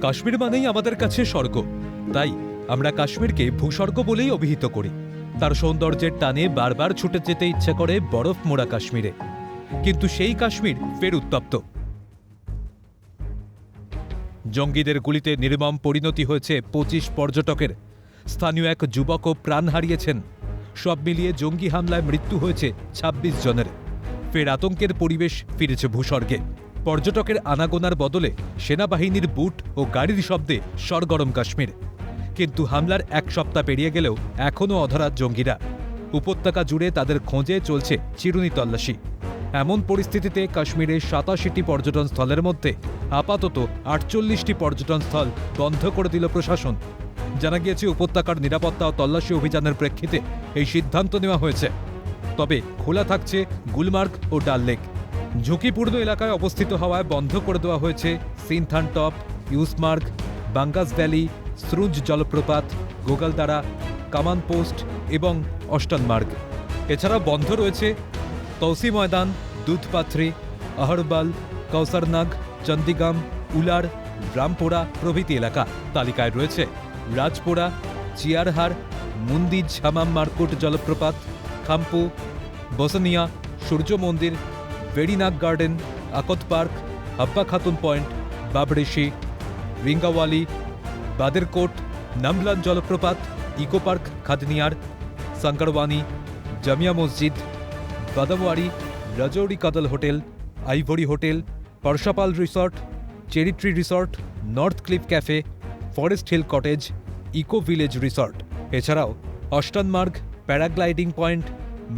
কাশ্মীর মানেই আমাদের কাছে স্বর্গ। তাই আমরা কাশ্মীরকে ভূস্বর্গ বলেই অভিহিত করি। তার সৌন্দর্যের টানে বারবার ছুটে যেতে ইচ্ছে করে বরফ মোড়া কাশ্মীরে। কিন্তু সেই কাশ্মীর ফের উত্তপ্ত। জঙ্গিদের গুলিতে নির্মম পরিণতি হয়েছে পঁচিশ পর্যটকের। স্থানীয় এক যুবকও প্রাণ হারিয়েছেন। সব মিলিয়ে জঙ্গি হামলায় মৃত্যু হয়েছে ২৬ জনের। ফের আতঙ্কের পরিবেশ ফিরেছে ভূস্বর্গে। পর্যটকের আনাগোনার বদলে সেনাবাহিনীর বুট ও গাড়ির শব্দে সরগরম কাশ্মীর। কিন্তু হামলার এক সপ্তাহ পেরিয়ে গেলেও এখনও অধরা জঙ্গিরা। উপত্যকা জুড়ে তাদের খোঁজে চলছে চিরুনি তল্লাশি। এমন পরিস্থিতিতে কাশ্মীরের সাতাশিটি পর্যটন স্থলের মধ্যে আপাতত আটচল্লিশটি পর্যটন স্থল বন্ধ করে দিল প্রশাসন। জানা গিয়েছে, উপত্যকার নিরাপত্তা ও তল্লাশি অভিযানের প্রেক্ষিতে এই সিদ্ধান্ত নেওয়া হয়েছে। তবে খোলা থাকছে গুলমার্গ ও ডাল লেক। ঝুঁকিপূর্ণ এলাকায় অবস্থিত হওয়ায় বন্ধ করে দেওয়া হয়েছে সিনথান টপ ইউসমার্গ বাঙ্গাস ভ্যালি স্রুজ জলপ্রপাত, গোগালদারা, কামান পোস্ট এবং অস্টানমার্গ এছাড়া বন্ধ রয়েছে তৌসি ময়দান, দুধপাথরি, আহরবাল কৌসারনাগ চন্দিগাম, উলার রামপোড়া প্রভৃতি এলাকা তালিকায় রয়েছে রাজপোড়া চিয়ারহার, মুন্দিজ হামাম মার্কুট জলপ্রপাত, খাম্পু, বসনিয়া, সূর্য মন্দির ভেরিনাগ গার্ডেন আকত পার্ক হাব্বা খাতুন পয়েন্ট বাবরেশি রিঙ্গাওয়ালি বাদেরকোট নামলান জলপ্রপাত eco park Khadniyar Sankarwani Jamia Masjid Badamwari Rajouri Kadal hotel ivory hotel Parshapal resort cherry tree resort north cliff cafe forest hill cottage eco village resort এছাড়াও অষ্টানমার্গ প্যারাগ্লাইডিং পয়েন্ট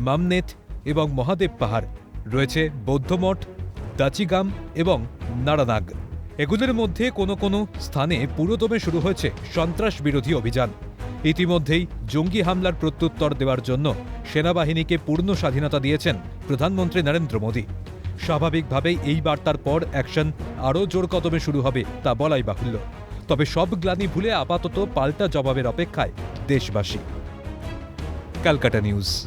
মামনেথ এবং মহাদেব পাহাড়। রয়েছে বৌদ্ধমঠ দাচিগাম এবং নারানাগ এগুলির মধ্যে কোনো কোনো স্থানে পুরোদমে শুরু হয়েছে সন্ত্রাস বিরোধী অভিযান। ইতিমধ্যেই জঙ্গি হামলার প্রত্যুত্তর দেওয়ার জন্য সেনাবাহিনীকে পূর্ণ স্বাধীনতা দিয়েছেন প্রধানমন্ত্রী নরেন্দ্র মোদী। স্বাভাবিকভাবেই এই বার্তার পর অ্যাকশন আরও জোর কদমে শুরু হবে তা বলাই বাহুল্য। তবে সব গ্লানি ভুলে আপাতত পাল্টা জবাবের অপেক্ষায় দেশবাসী। Calcutta news.